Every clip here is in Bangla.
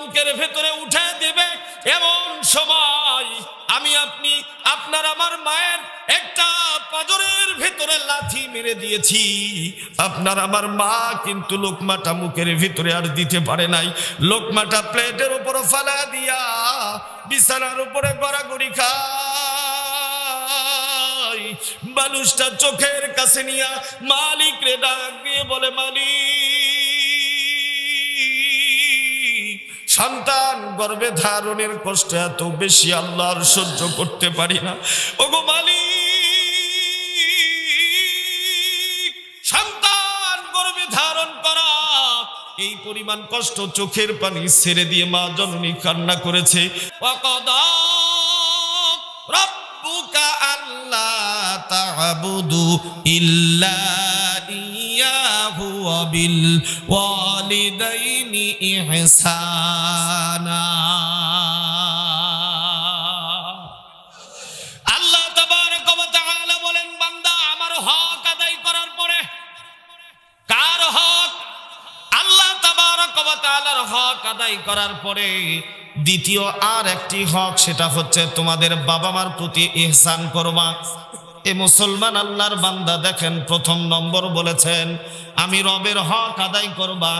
মুখের ভেতরে উঠে দেবে এমন সময় আমি আপনি, আপনার আমার মায়ের একটা পাজরের ভেতরে লাথি মেরে দিয়েছি। আপনার আমার মা কিন্তু লোকমাটা মুখের ভিতরে আর দিতে পারে নাই। লোকমাটা প্লেটের উপর ফালা দিয়া বিছানার উপরে গড়াগড়ি খায়। মানুষটা চোখের কাছে নিয়া মালিক রে ডাক দিয়ে বলে, মালিক সন্তান গর্ভে ধারণের কষ্ট এত বেশি, আল্লাহর সহ্য করতে পারি না। ওগো মালিক, সন্তান গর্ভে ধারণ করা, এই পরিমাণ কষ্ট চোখের পানি ছেড়ে দিয়ে মা জননী কান্না করেছে। ওয়াকাদা রব্বুকা আল্লা তা'বুদু ইল্লা আদায় করার পরে কার আল্লাহ করার পরে দ্বিতীয় আর একটি হক, সেটা হচ্ছে তোমাদের বাবা মার প্রতি ইহসান করবা। এ মুসলমান আল্লাহর বান্দা দেখেন, প্রথম নম্বর বলেছেন, আমি রবের হক আদায় করবা,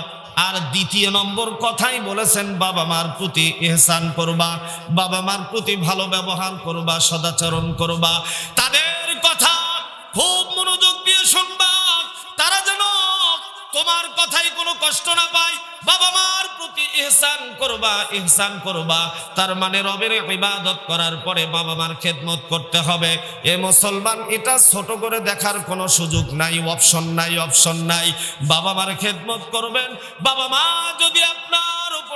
আর দ্বিতীয় নম্বর কথাই বলেছেন, বাবা মার প্রতি এহসান করবা, বাবা মার প্রতি ভালো ব্যবহার করবা, সদাচরণ করবা। তাদের কথা খুব তোমার কথায় কোনো কষ্ট না পাই। বাবা মার প্রতি ইহসান করবা ইহসান করবা। তার মানে রবের ইবাদত করার পরে বাবা মার খেদমত করতে হবে। এ মুসলমান, এটা ছোট করে দেখার কোনো সুযোগ নাই অপশন নাই অপশন নাই। বাবা মার খেদমত করবেন। বাবা মা যদি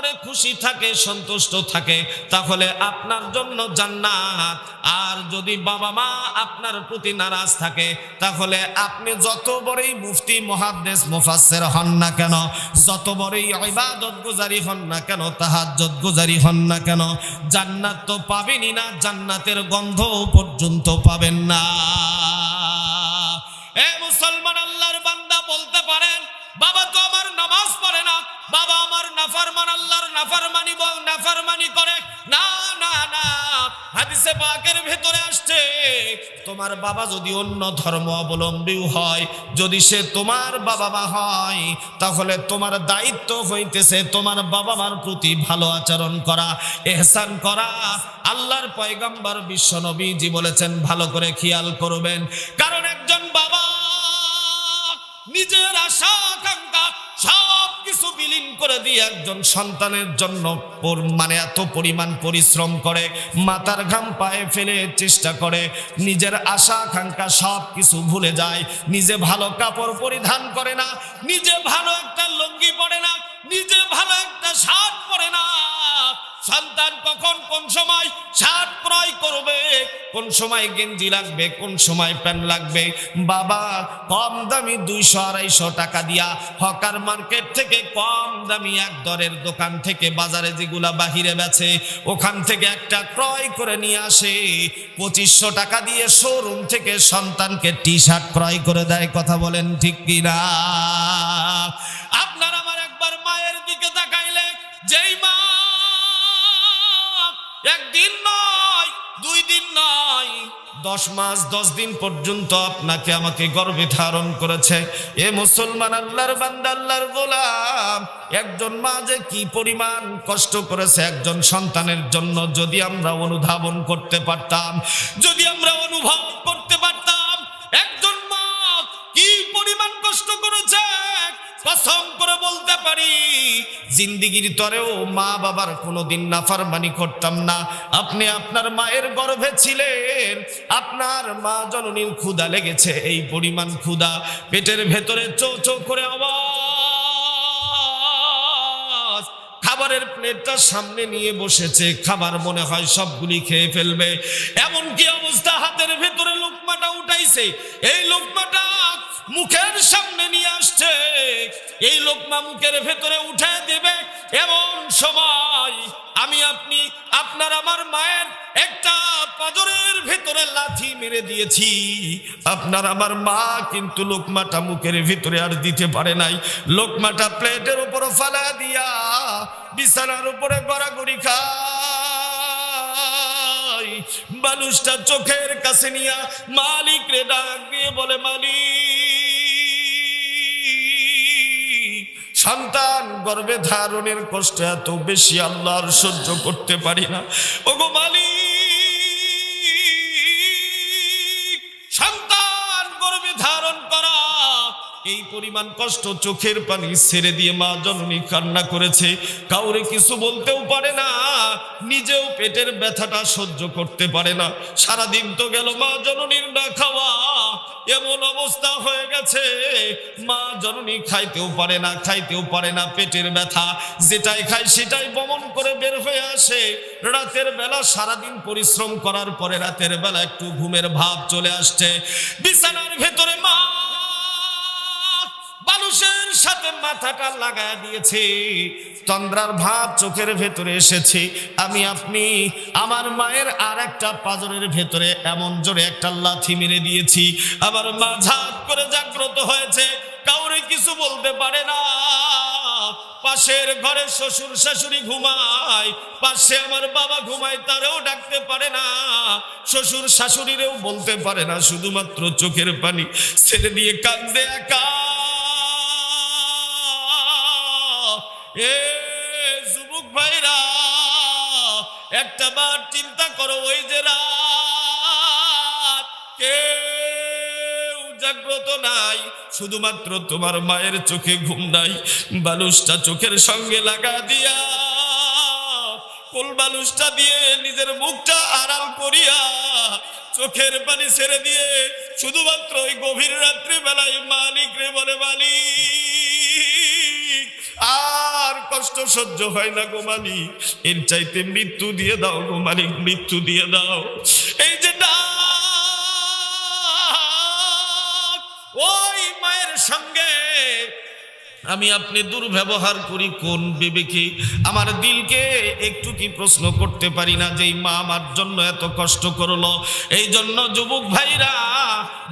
উপরে খুশি থাকে, সন্তুষ্ট থাকে, তাহলে আপনার জন্য জান্নাত। আর যদি বাবা মা আপনার প্রতি নারাজ থাকে, তাহলে আপনি যত বড়ই মুফতি মহাদ্দেশ মুফাসসির হন না কেন, যত বড়ই ইবাদত গুজারি হন না কেন, তাহাজ্জুদ গুজারি হন না কেন, জান্নাত তো পাবেনই না, জান্নাতের গন্ধ পর্যন্ত পাবেন না। পাকের ভেতরে আসছে। তোমার বাবা যদি অন্য ধর্ম হয়, যদি সে তোমার বাবা মা হয়, তাহলে তোমার দায়িত্ব হইতেছে তোমার বাবা মার প্রতি ভালো আচরণ করা, এহসান করা। আল্লাহর পয়গম্বর বিশ্ব নবীজি বলেছেন, ভালো করে খেয়াল করবেন। কারণ একজন বাবা নিজের আশা আকাঙ্ক্ষা সব কিছু বিলীন করে দিয়ে একজন সন্তানের জন্য পর- মানে এত পরিমাণ পরিশ্রম করে, মাথার ঘাম পায়ে ফেলে চেষ্টা করে, নিজের আশা আকাঙ্ক্ষা সব কিছু ভুলে যায়, নিজে ভালো কাপড় পরিধান করে না, নিজে ভালো একটা লুঙ্গি পরে না, নিজে ভালো একটা শার্ট পরে না। সন্তান কখন কোন সময় শার্ট ক্রয় করবে কোন সময় গেঞ্জি লাগবে, কোন সময় প্যান্ট লাগবে? বাবা, কম দামি দুইশো, আড়াইশো টাকা দিয়া হকার মার্কেট থেকে কম দামি এক দরের দোকান থেকে বাজারে যেগুলা বাহিরে বেছে ওখান থেকে একটা ক্রয় করে নিয়ে আসে। পঁচিশশো টাকা দিয়ে শোরুম থেকে সন্তানকে টি শার্ট ক্রয় করে দেয়, কথা বলেন ঠিক কিনা? আপনার আমার একবার মায়ের দিকে তাকাইলে, যেই মা একদিন নয় দুই দিন নয় দশ মাস, দশ দিন পর্যন্ত আপনাকে আমাকে গর্বে ধারণ করেছে। এ মুসলমান আল্লাহর বান্দা, আল্লাহর গোলাম, একজন মা যে কি পরিমাণ কষ্ট করেছে একজন সন্তানের জন্য যদি আমরা অনুধাবন করতে পারতাম, যদি আমরা অনুভব জিন্দিগির তরেও মা বাবার কোনোদিন নাফারমানি করতাম না। আপনি আপনার মায়ের গর্ভে ছিলেন, আপনার মা জননীর ক্ষুধা লেগেছে, এই পরিমাণ ক্ষুধা পেটের ভেতরে চো চো করে আওয়াজ। খাবারের প্লেটটা সামনে নিয়ে বসেছে, খাবার মনে হয় সবগুলি খেয়ে ফেলবে। এমন কি অবস্থা হাতের ভেতরে লোকমাটা উঠাইছে, এই লোকমাটা মুখের সামনে নিয়ে আসছে। এই লোকমা মুখের ভেতরে উঠে দেবে এমন সময় আমি আপনি, আপনার আমার মায়ের একটা পাজরের ভেতরে লাথি মেরে দিয়েছি। আপনার আমার মা কিন্তু লোকমাটা মুখের ভিতরে আর দিতে পারে নাই। লোকমাটা প্লেটের উপর ফালা দিয়া বিছানার উপরে গড়াগড়ি খায়। মানুষটা চোখের কাছে নিয়া মালিক রে ডাক দিয়ে বলে, মালিক সন্তান গর্ভে ধারণের কষ্ট এত বেশি, আল্লাহর সহ্য করতে পারি না। ওগো মালিক, সন্তান গর্ভে ধারণ করা, এই পরিমাণ কষ্ট চোখের পানি ছেড়ে দিয়ে মা জননী কান্না করেছে। কাউরে কিছু বলতেও পারে না, নিজেও পেটের ব্যথাটা সহ্য করতে পারে না। সারাদিন তো গেল মা জননীর না খাওয়া। এমন অবস্থা হয়ে গেছে। মা জননী খাইতেও পারে না, খাইতেও পারে না, পেটের ব্যথা। যেটাই খায় সেটাই বমন করে বের হয়ে আসে। রাতের বেলা সারাদিন পরিশ্রম করার পরে রাতের বেলা একটু ঘুমের ভাব চলে আসছে। বিছানার ভেতরে মা সাথে মাথাটা লাগায় দিয়েছে। তন্দ্রার ভাব চোখের ভেতরে এসেছে। আমি, আপনি, আমার মায়ের আর একটা পাজরের ভেতরে এমন জোরে একটা লাথি মেরে দিয়েছি। আমার মা ঝাঁক করে জাগ্রত হয়েছে। কাউরে কিছু বলতে পারে না। পাশের ঘরে শ্বশুর শাশুড়ি ঘুমায়। পাশে আমার বাবা ঘুমায়, তারেও ডাকতে পারে না। শ্বশুর শাশুড়িরেও বলতে পারে না, শুধুমাত্র চোখের পানি। ছেড়ে দিয়ে কাঁদতে একা এ যুবক ভাইরা, একটা বার চিন্তা করো ওই যে রাত। কেউ জাগ্রত নাই, শুধুমাত্র তোমার মায়ের চোখে ঘুম নাই বালুসটা চোখের সঙ্গে লাগা দিয়া, কোল বালুসটা দিয়ে নিজের মুখটা আড়াল করিয়া চোখের পানি ছেড়ে দিয়ে শুধুমাত্র ওই গভীর রাত্রি বেলায় মালিক রে কষ্ট সহ্য হয় না গো মালিক। এর চাইতে মৃত্যু দিয়ে দাও গো মালিক, মৃত্যু দিয়ে দাও। এই যে ওই মায়ের সঙ্গে আমি আপনি দুর্ব্যবহার করি কোন বিবেকে? আমার দিলকে একটু কি প্রশ্ন করতে পারি না যে মা আমার জন্য এত কষ্ট করল? এই জন্য যুবক ভাইরা,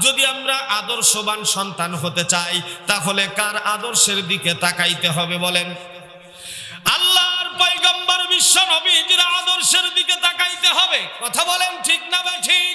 যদি আমরা আদর্শবান সন্তান হতে চাই, তাহলে কার আদর্শের দিকে তাকাইতে হবে বলেন? আল্লাহর পয়গম্বর বিশ্ব নবীজির আদর্শের দিকে তাকাইতে হবে। কথা বলেন ঠিক না বা ঠিক?